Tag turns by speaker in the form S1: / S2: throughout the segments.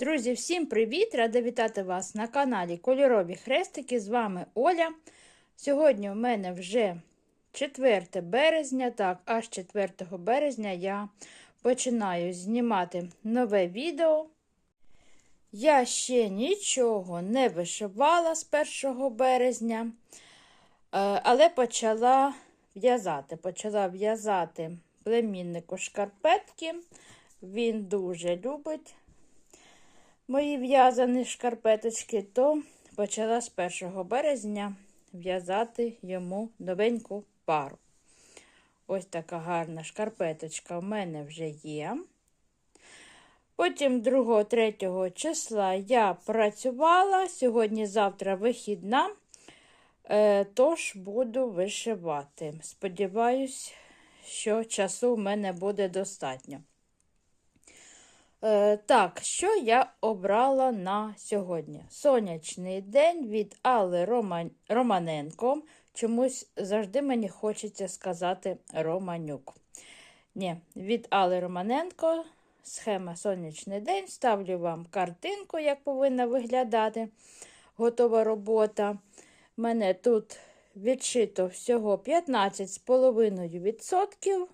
S1: Друзі, всім привіт! Рада вітати вас на каналі Кольорові Хрестики. З вами Оля. Сьогодні у мене вже 4 березня, так, аж 4 березня я починаю знімати нове відео. Я ще нічого не вишивала з 1 березня, е, але почала в'язати. Почала в'язати племіннику шкарпетки. Він дуже любить мої в'язані шкарпеточки, то почала з 1 березня в'язати йому новеньку пару. Ось така гарна шкарпеточка в мене вже є. Потім 2-3 числа я працювала, сьогодні-завтра вихідна, е, тож буду вишивати. Сподіваюсь, що часу в мене буде достатньо. Е, Так, що я обрала на сьогодні? Сонячний день від Алли Роман... Романенко. Чомусь завжди мені хочеться сказати Романюк. Ні, від Алли Романенко. Схема Сонячний день. Ставлю вам картинку, як повинна виглядати готова робота. У мене тут відшито всього 15,5%.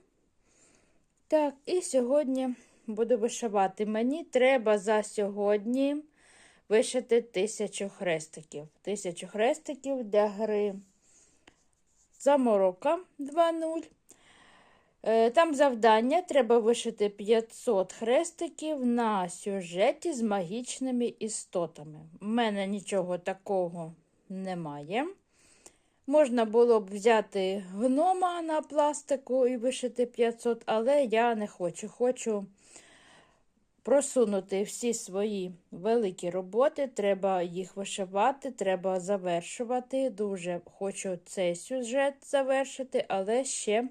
S1: Так, і сьогодні буду вишивати. Мені треба за сьогодні вишити тисячу хрестиків. Тисячу хрестиків для гри. Заморока 2.0. Е, там завдання треба вишити 500 хрестиків на сюжеті з магічними істотами. У мене нічого такого немає. Можна було б взяти гнома на пластику і вишити 500, але я не хочу. Хочу просунути всі свої великі роботи, треба їх вишивати, треба завершувати. Дуже хочу цей сюжет завершити, але ще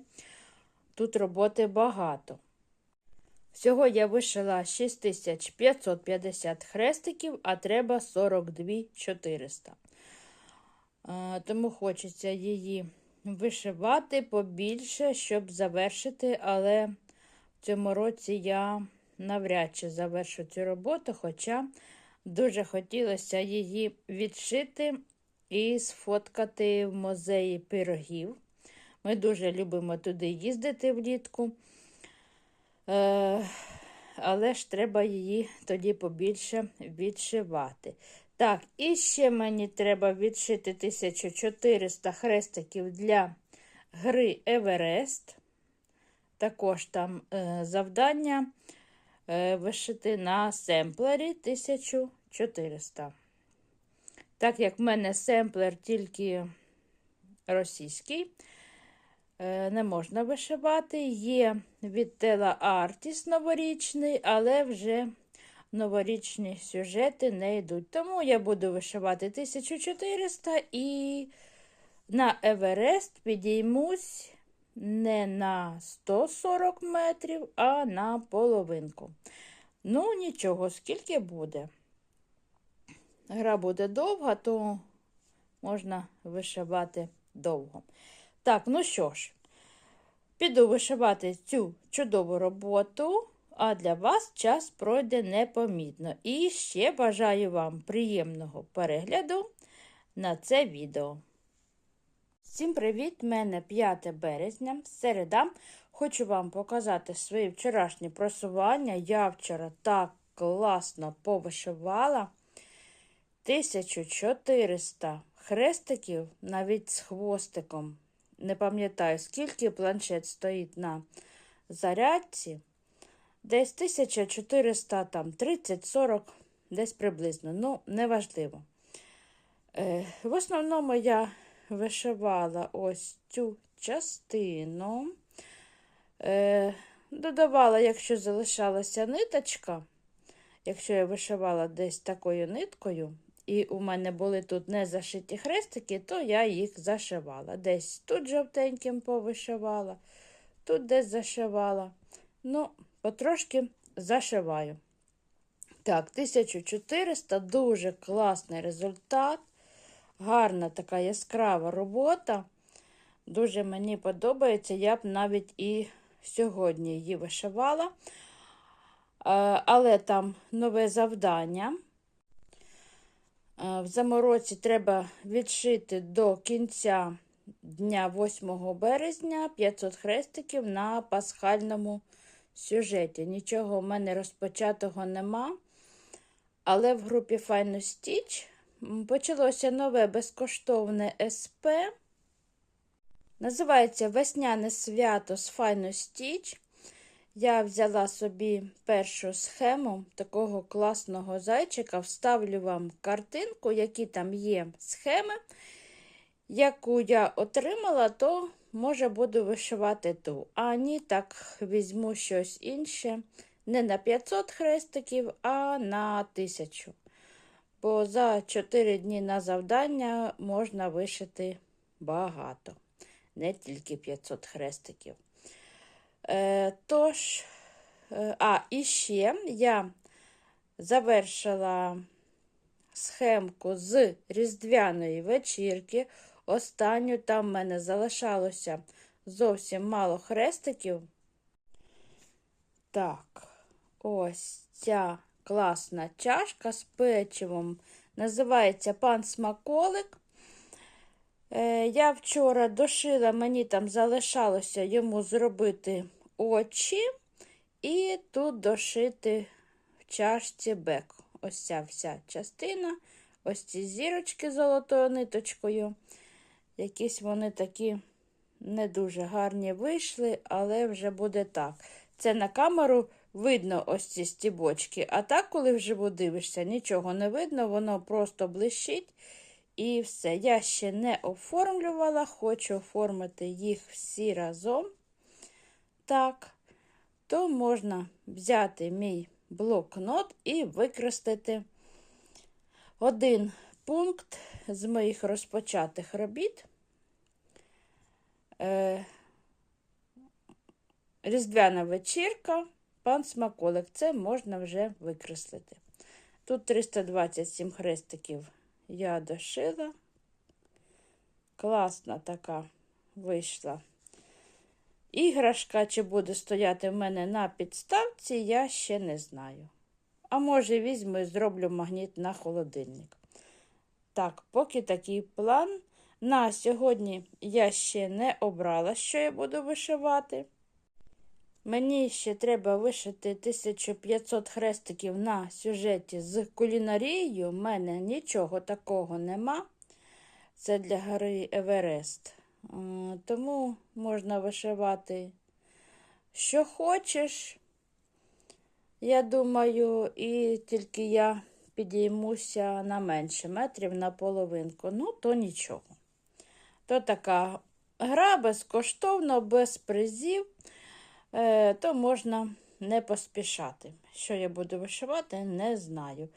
S1: тут роботи багато. Всього я вишила 6550 хрестиків, а треба 42 400. Тому хочеться її вишивати побільше, щоб завершити, але в цьому році я навряд чи завершу цю роботу, хоча дуже хотілося її відшити і сфоткати в музеї пирогів. Ми дуже любимо туди їздити влітку. Е, але ж треба її тоді побільше відшивати. Так, і ще мені треба відшити 1400 хрестиків для гри Еверест. Також там е, завдання вишити на семплері 1400. Так як в мене семплер тільки російський, е, не можна вишивати. Є від Тела Артіс новорічний, але вже новорічні сюжети не йдуть. Тому я буду вишивати 1400 і на Еверест підіймусь не на 140 метрів, а на половинку. Ну, нічого, скільки буде. Гра буде довга, то можна вишивати довго. Так, ну що ж, піду вишивати цю чудову роботу а для вас час пройде непомітно. І ще бажаю вам приємного перегляду на це відео. Всім привіт! Мене 5 березня, середа. Хочу вам показати свої вчорашні просування. Я вчора так класно повишивала 1400 хрестиків навіть з хвостиком. Не пам'ятаю, скільки планшет стоїть на зарядці. Десь 1400, там 30-40, десь приблизно. Ну, неважливо. Е, В основному я вишивала ось цю частину. Е, Додавала, якщо залишалася ниточка, якщо я вишивала десь такою ниткою, і у мене були тут не зашиті хрестики, то я їх зашивала. Десь тут жовтеньким повишивала, тут десь зашивала. Ну, потрошки зашиваю. Так, 1400 дуже класний результат. Гарна така яскрава робота. Дуже мені подобається. Я б навіть і сьогодні її вишивала. але там нове завдання. В замороці треба відшити до кінця дня 8 березня 500 хрестиків на пасхальному сюжеті. Нічого в мене розпочатого нема. Але в групі Final Stitch почалося нове безкоштовне СП. Називається Весняне свято з Final Stitch. Я взяла собі першу схему такого класного зайчика. Вставлю вам картинку, які там є схеми. Яку я отримала, то може буду вишивати ту. А ні, так візьму щось інше. Не на 500 хрестиків, а на 1000. Бо за 4 дні на завдання можна вишити багато, не тільки 500 хрестиків. Е, Тож, е, а, і ще я завершила схемку з різдвяної вечірки. Останню там в мене залишалося зовсім мало хрестиків. Так, ось ця класна чашка з печивом. Називається пан Смаколик. Е, Я вчора дошила, мені там залишалося йому зробити очі і тут дошити в чашці бек. Ось ця вся частина, ось ці зірочки золотою ниточкою. Якісь вони такі не дуже гарні вийшли, але вже буде так. Це на камеру видно ось ці стібочки, а так, коли вживу дивишся, нічого не видно, воно просто блищить. І все. Я ще не оформлювала, хочу оформити їх всі разом. Так, то можна взяти мій блокнот і використати один пункт з моїх розпочатих робіт. Е, Різдвяна вечірка, пан Смаколик. Це можна вже викреслити. Тут 327 хрестиків я дошила. Класна така вийшла. Іграшка, чи буде стояти в мене на підставці, я ще не знаю. А може, візьму і зроблю магніт на холодильник. Так, поки такий план. На сьогодні я ще не обрала, що я буду вишивати. Мені ще треба вишити 1500 хрестиків на сюжеті з кулінарією. У мене нічого такого нема. Це для гори Еверест. Тому можна вишивати, що хочеш. Я думаю, і тільки я підіймуся на менше метрів на половинку. Ну, то нічого. То така гра безкоштовно, без призів, е, то можна не поспішати. Що я буду вишивати, не знаю.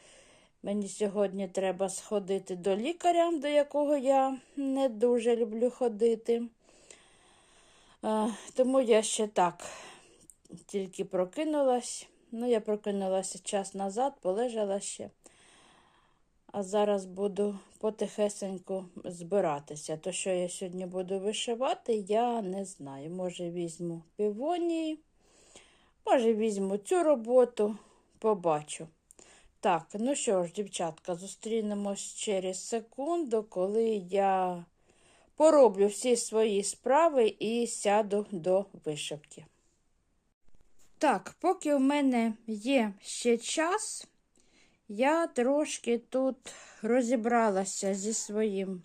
S1: Мені сьогодні треба сходити до лікаря, до якого я не дуже люблю ходити. Е, тому я ще так тільки прокинулась. Ну, я прокинулася час назад, полежала ще. А зараз буду потихесенько збиратися. То, що я сьогодні буду вишивати, я не знаю. Може, візьму півонії, може, візьму цю роботу, побачу. Так, ну що ж, дівчатка, зустрінемось через секунду, коли я пороблю всі свої справи і сяду до вишивки. Так, поки в мене є ще час. Я трошки тут розібралася зі своїм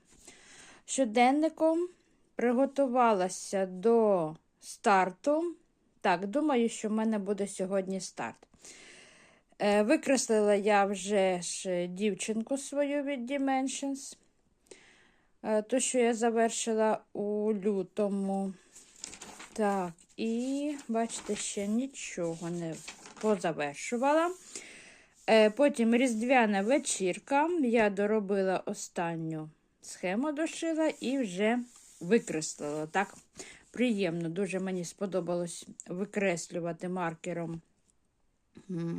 S1: щоденником, приготувалася до старту. Так, думаю, що в мене буде сьогодні старт. Е, викреслила я вже ж дівчинку свою від Dimensions. Е, то, що я завершила у лютому. Так, і, бачите, ще нічого не позавершувала. Е, потім різдвяна вечірка. Я доробила останню схему, дошила і вже викреслила. Так, приємно, дуже мені сподобалось викреслювати маркером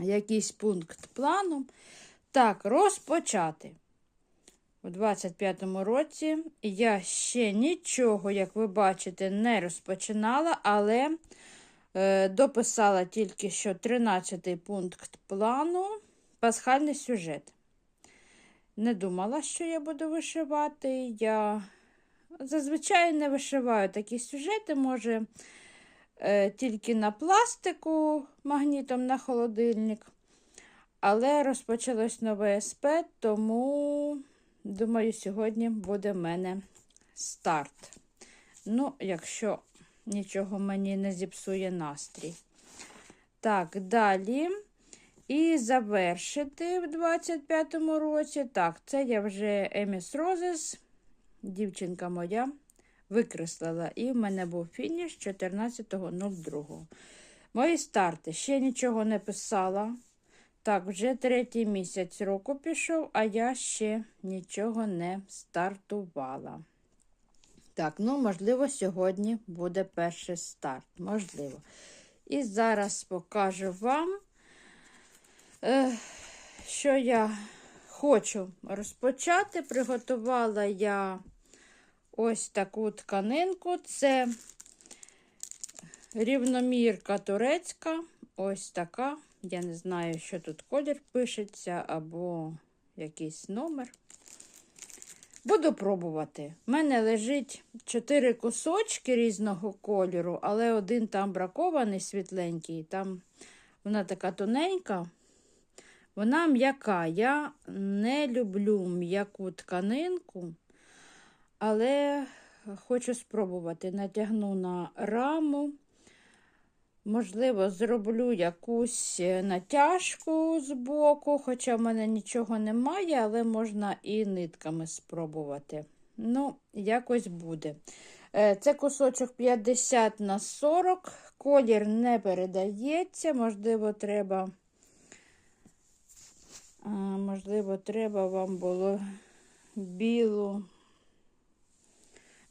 S1: якийсь пункт плану. Так, розпочати. У 25-му році я ще нічого, як ви бачите, не розпочинала, але Е, дописала тільки що 13-й пункт плану пасхальний сюжет. Не думала, що я буду вишивати. Я зазвичай не вишиваю такі сюжети, може, е, тільки на пластику магнітом на холодильник. Але розпочалось нове СП, тому, думаю, сьогодні буде в мене старт. Ну, якщо нічого мені не зіпсує настрій. Так, далі. І завершити в 25-му році. Так, це я вже Еміс Розес, дівчинка моя, викреслила. І в мене був фініш 14.02. Мої старти ще нічого не писала. Так, вже третій місяць року пішов, а я ще нічого не стартувала. Так, ну, можливо, сьогодні буде перший старт. Можливо. І зараз покажу вам, що я хочу розпочати. Приготувала я ось таку тканинку. Це рівномірка турецька. Ось така. Я не знаю, що тут колір пишеться, або якийсь номер. Буду пробувати. У мене лежить 4 кусочки різного кольору, але один там бракований світленький. Там вона така тоненька, вона м'яка. Я не люблю м'яку тканинку, але хочу спробувати. Натягну на раму. Можливо, зроблю якусь натяжку з боку, хоча в мене нічого немає, але можна і нитками спробувати. Ну, якось буде. Е, це кусочок 50 на 40, колір не передається, можливо, треба, можливо, треба вам було білу,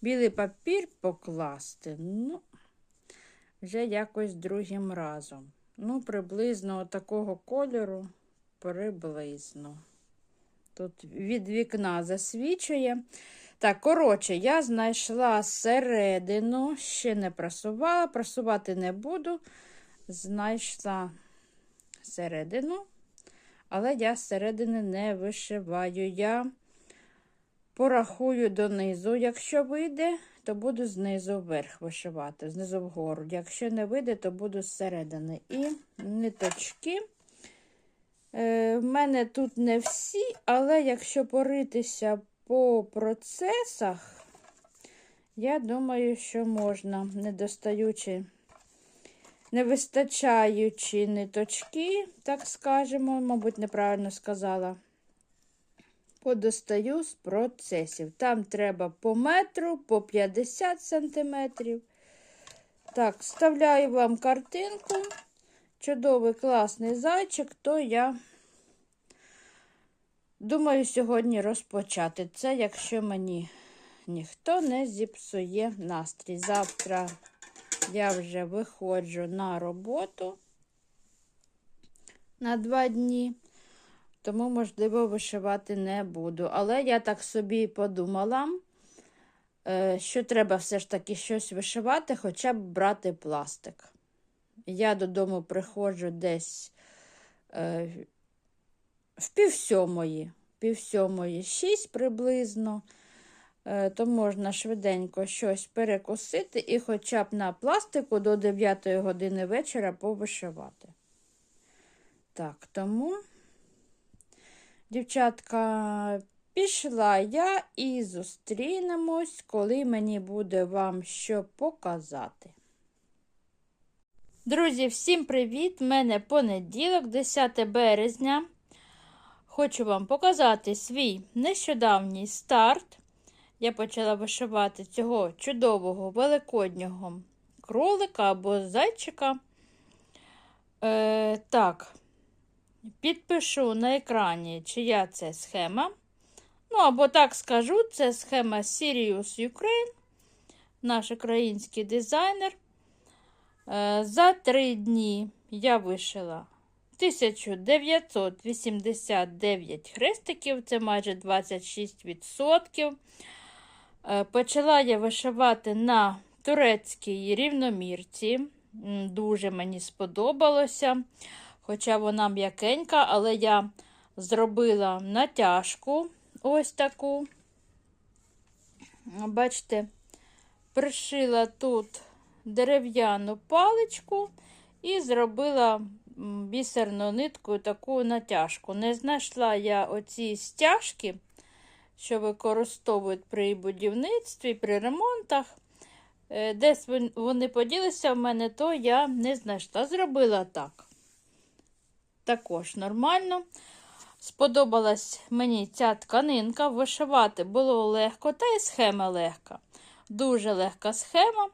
S1: білий папір покласти. Ну, вже якось другим разом. Ну, приблизно такого кольору, приблизно. Тут від вікна засвічує. Так, коротше, я знайшла середину, ще не прасувала, прасувати не буду. Знайшла середину, але я середини не вишиваю. Я порахую донизу, якщо вийде то буду знизу вверх вишивати, знизу вгору. Якщо не вийде, то буду зсередини. І ниточки. Е, В мене тут не всі, але якщо поритися по процесах, я думаю, що можна, не достаючи, не вистачаючи ниточки, так скажемо, мабуть, неправильно сказала подостаю з процесів. Там треба по метру, по 50 сантиметрів. Так, вставляю вам картинку. Чудовий класний зайчик, то я думаю, сьогодні розпочати. Це, якщо мені ніхто не зіпсує настрій. Завтра я вже виходжу на роботу на два дні тому, можливо, вишивати не буду. Але я так собі подумала, е, що треба все ж таки щось вишивати, хоча б брати пластик. Я додому приходжу десь е, в півсьомої, півсьомої, шість приблизно. Е, то можна швиденько щось перекусити і хоча б на пластику до 9 години вечора повишивати. Так, тому. Дівчатка, пішла я і зустрінемось, коли мені буде вам що показати. Друзі, всім привіт! У мене понеділок, 10 березня. Хочу вам показати свій нещодавній старт. Я почала вишивати цього чудового великоднього кролика або зайчика. Е, Так, Підпишу на екрані, чия це схема. Ну, або так скажу, це схема Sirius Ukraine, наш український дизайнер. Е, за три дні я вишила 1989 хрестиків, це майже 26%. Е, почала я вишивати на турецькій рівномірці. Дуже мені сподобалося. Хоча вона м'якенька, але я зробила натяжку ось таку. Бачите, пришила тут дерев'яну паличку і зробила м, бісерною ниткою таку натяжку. Не знайшла я оці стяжки, що використовують при будівництві, при ремонтах. Е, Десь вони поділися в мене, то я не знайшла. Зробила так. Також нормально. Сподобалась мені ця тканинка. Вишивати було легко, та й схема легка. Дуже легка схема.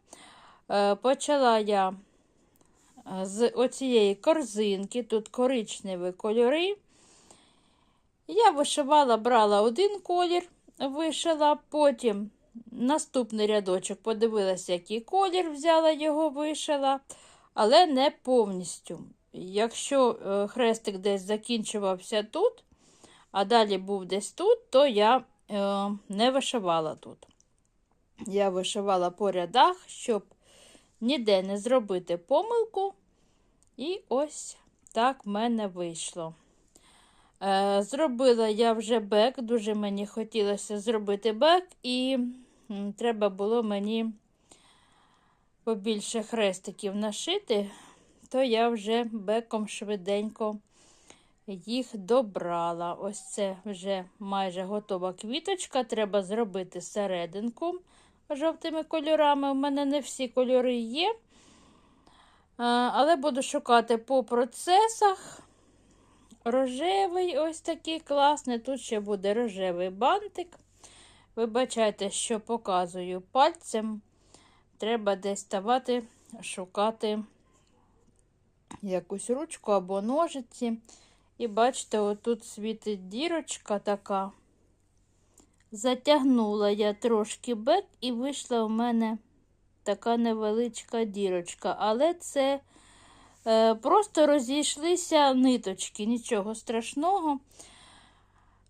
S1: Е, Почала я е, з оцієї корзинки, тут коричневі кольори. Я вишивала, брала один колір, вишила, потім наступний рядочок подивилася, який колір, взяла його, вишила, але не повністю. Якщо е, хрестик десь закінчувався тут, а далі був десь тут, то я е, не вишивала тут. Я вишивала по рядах, щоб ніде не зробити помилку. І ось так в мене вийшло. Е, Зробила я вже бек, дуже мені хотілося зробити бек, і треба було мені побільше хрестиків нашити, то я вже беком швиденько їх добрала. Ось це вже майже готова квіточка. Треба зробити серединку жовтими кольорами. У мене не всі кольори є. Але буду шукати по процесах. Рожевий ось такий класний. Тут ще буде рожевий бантик. Вибачайте, що показую пальцем. Треба десь ставати, шукати якусь ручку або ножиці. І бачите, отут світить дірочка така. Затягнула я трошки бек, і вийшла у мене така невеличка дірочка. Але це просто розійшлися ниточки, нічого страшного.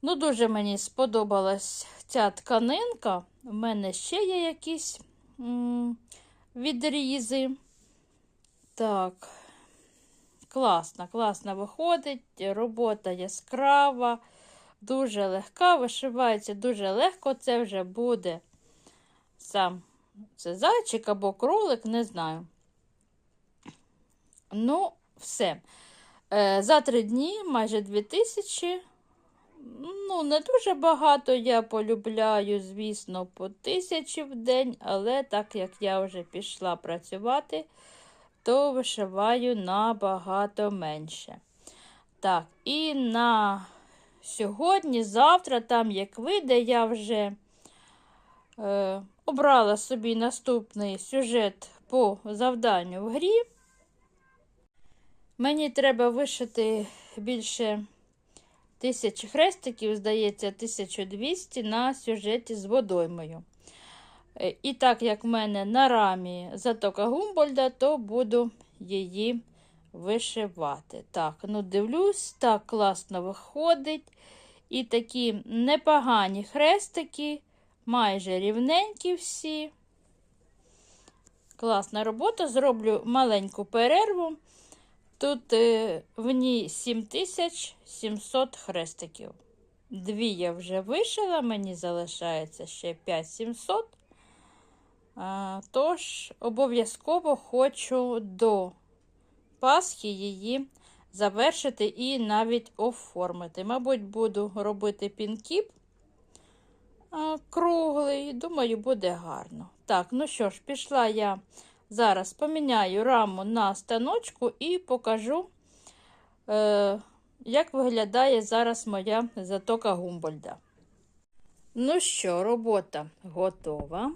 S1: Ну, дуже мені сподобалась ця тканинка. У мене ще є якісь відрізи. Так, класно, класно виходить. Робота яскрава, дуже легка, вишивається дуже легко. Це вже буде сам це зайчик або кролик, не знаю. Ну, все. Е, За три дні майже 2000. Ну, не дуже багато я полюбляю, звісно, по тисячі в день, але так як я вже пішла працювати, то вишиваю набагато менше. Так, і на сьогодні, завтра, там, як вийде, я вже е, обрала собі наступний сюжет по завданню в грі. Мені треба вишити більше тисячі хрестиків, здається, 1200 на сюжеті з водоймою. Е, І так як в мене на рамі затока Гумбольда, то буду її вишивати. Так, ну дивлюсь, так класно виходить. І такі непогані хрестики, майже рівненькі всі. Класна робота. Зроблю маленьку перерву. Тут е, в ній 7700 хрестиків. Дві я вже вишила, мені залишається ще 5700. Тож, обов'язково хочу до Пасхи її завершити і навіть оформити. Мабуть, буду робити пінкіп круглий. Думаю, буде гарно. Так, ну що ж, пішла я. Зараз поміняю раму на станочку і покажу, е, як виглядає зараз моя затока Гумбольда. Ну що, робота готова.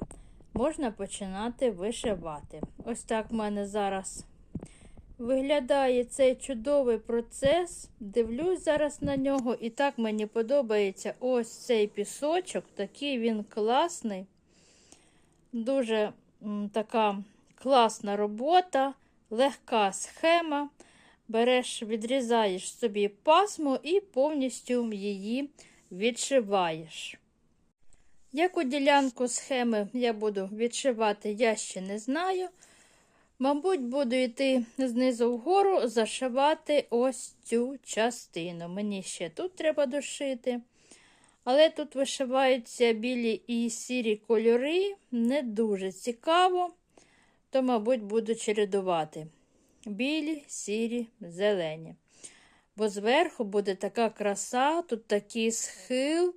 S1: Можна починати вишивати. Ось так в мене зараз виглядає цей чудовий процес. Дивлюсь зараз на нього, і так мені подобається ось цей пісочок. Такий він класний. Дуже м, така класна робота, легка схема. Береш, відрізаєш собі пасму і повністю її відшиваєш. Яку ділянку схеми я буду відшивати, я ще не знаю. Мабуть, буду йти знизу вгору, зашивати ось цю частину. Мені ще тут треба дошити. Але тут вишиваються білі і сірі кольори, не дуже цікаво, то, мабуть, буду чередувати. Білі, сірі, зелені. Бо зверху буде така краса, тут такий схил,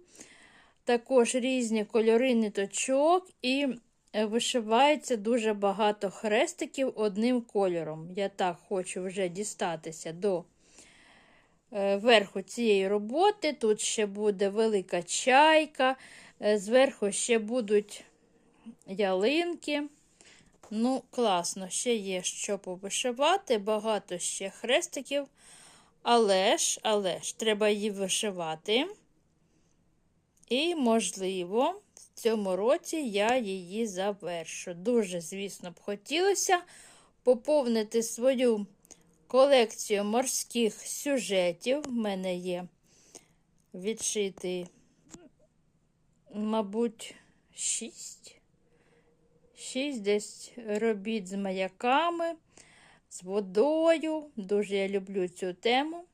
S1: також різні кольори ниточок і вишивається дуже багато хрестиків одним кольором. Я так хочу вже дістатися до е, верху цієї роботи. Тут ще буде велика чайка, е, зверху ще будуть ялинки. Ну, класно, ще є що повишивати, багато ще хрестиків. Але ж, але ж, треба її вишивати. І, можливо, в цьому році я її завершу. Дуже, звісно, б хотілося поповнити свою колекцію морських сюжетів. В мене є відшитий, мабуть, шість. Шість десь робіт з маяками, з водою. Дуже я люблю цю тему.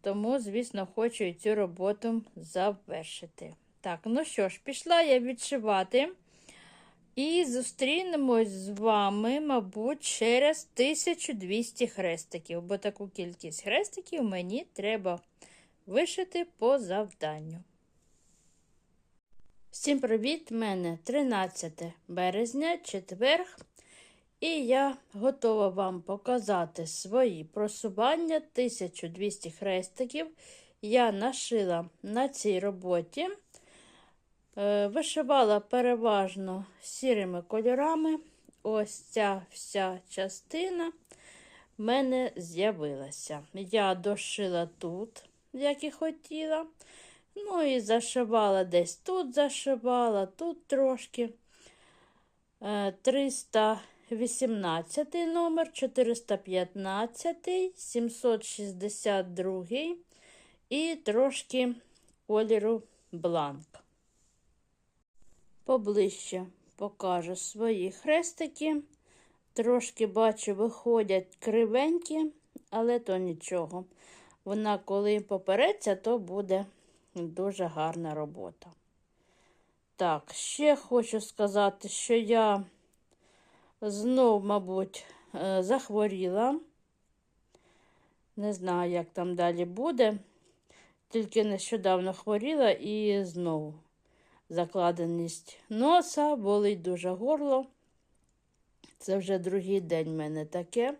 S1: Тому, звісно, хочу і цю роботу завершити. Так, ну що ж, пішла я відшивати. І зустрінемось з вами, мабуть, через 1200 хрестиків, бо таку кількість хрестиків мені треба вишити по завданню. Всім привіт! мене 13 березня, четверг. І я готова вам показати свої просування 1200 хрестиків. Я нашила на цій роботі. Е, вишивала переважно сірими кольорами. Ось ця вся частина в мене з'явилася. Я дошила тут, як і хотіла. Ну і зашивала десь тут зашивала, тут трошки. 318 е, номер, 415, 762 і трошки кольору бланк поближче покажу свої хрестики. Трошки бачу, виходять кривенькі, але то нічого. Вона, коли попереться, то буде дуже гарна робота. Так, ще хочу сказати, що я знов, мабуть, е, захворіла. Не знаю, як там далі буде. Тільки нещодавно хворіла і знову закладеність носа, болить дуже горло. Це вже другий день в мене таке.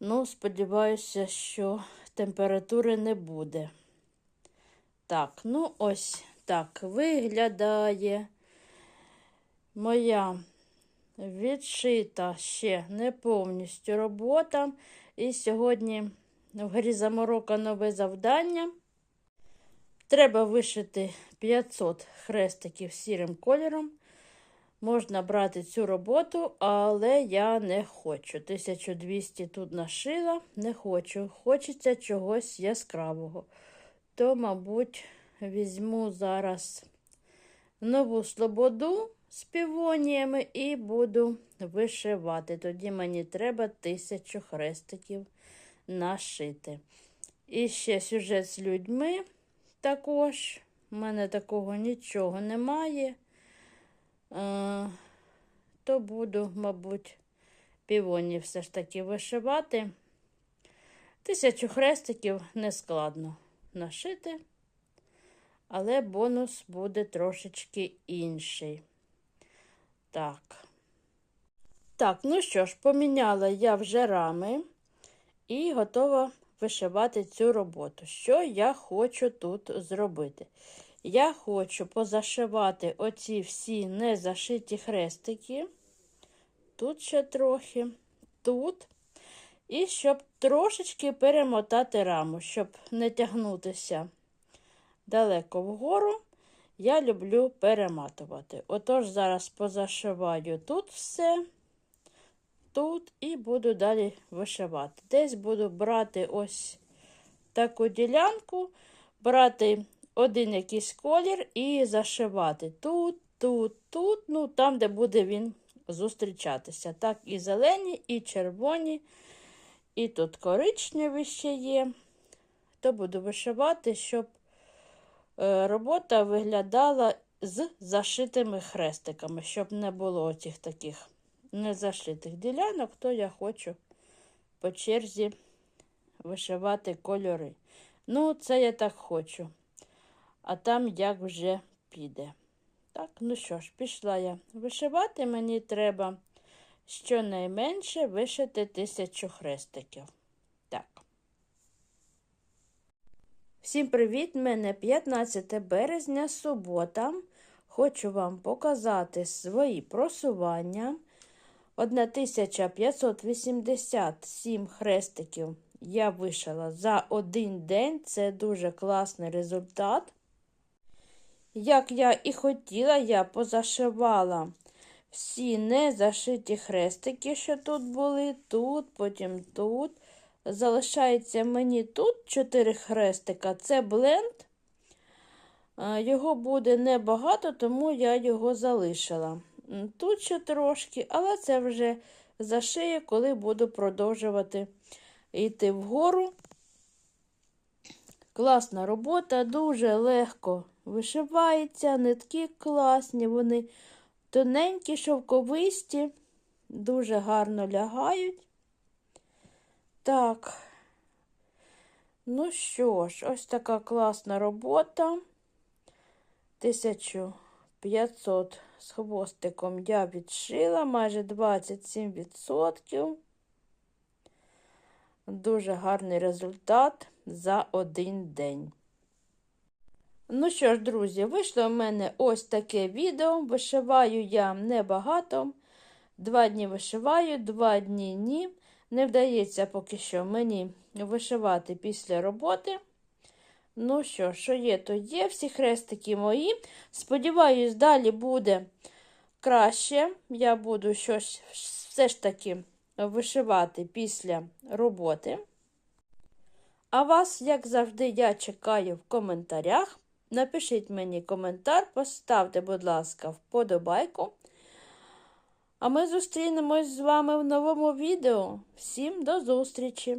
S1: Ну, сподіваюся, що температури не буде. Так, ну ось так виглядає моя відшита ще не повністю робота. І сьогодні в грі заморока нове завдання. Треба вишити 500 хрестиків сірим кольором. Можна брати цю роботу, але я не хочу. 1200 тут нашила, не хочу. Хочеться чогось яскравого. То, мабуть, візьму зараз нову слободу з півоніями і буду вишивати. Тоді мені треба тисячу хрестиків нашити. І ще сюжет з людьми також. У мене такого нічого немає, е, то буду, мабуть, півоні все ж таки вишивати. Тисячу хрестиків не складно нашити, але бонус буде трошечки інший. Так. Так, ну що ж, поміняла я вже рами і готова вишивати цю роботу. Що я хочу тут зробити? Я хочу позашивати оці всі незашиті хрестики. Тут ще трохи, тут. І щоб трошечки перемотати раму, щоб не тягнутися далеко вгору, я люблю перематувати. Отож, зараз позашиваю тут все тут і буду далі вишивати. Десь буду брати ось таку ділянку, брати один якийсь колір і зашивати. Тут, тут, тут, ну там, де буде він зустрічатися. Так, і зелені, і червоні, і тут коричневі ще є. То буду вишивати, щоб е, робота виглядала з зашитими хрестиками, щоб не було цих таких незашитих ділянок, то я хочу по черзі вишивати кольори. Ну, це я так хочу. А там як вже піде. Так, ну що ж, пішла я. Вишивати мені треба щонайменше вишити тисячу хрестиків. Так. Всім привіт! Мене 15 березня, субота. Хочу вам показати свої просування. 1587 хрестиків я вишила за один день. Це дуже класний результат. Як я і хотіла, я позашивала всі незашиті хрестики, що тут були, тут, потім тут. Залишається мені тут 4 хрестика. Це бленд. Його буде небагато, тому я його залишила. Тут ще трошки, але це вже зашию, коли буду продовжувати йти вгору. Класна робота, дуже легко вишивається, нитки класні, вони тоненькі, шовковисті, дуже гарно лягають. Так, ну що ж, ось така класна робота. 1500 з хвостиком я відшила майже 27%. Дуже гарний результат за один день. Ну що ж, друзі, вийшло в мене ось таке відео. Вишиваю я небагато. Два дні вишиваю, два дні ні. Не вдається поки що мені вишивати після роботи. Ну що, що є, то є. Всі хрестики мої. Сподіваюсь, далі буде краще. Я буду щось все ж таки вишивати після роботи. А вас, як завжди, я чекаю в коментарях. Напишіть мені коментар, поставте, будь ласка, вподобайку. А ми зустрінемось з вами в новому відео. Всім до зустрічі!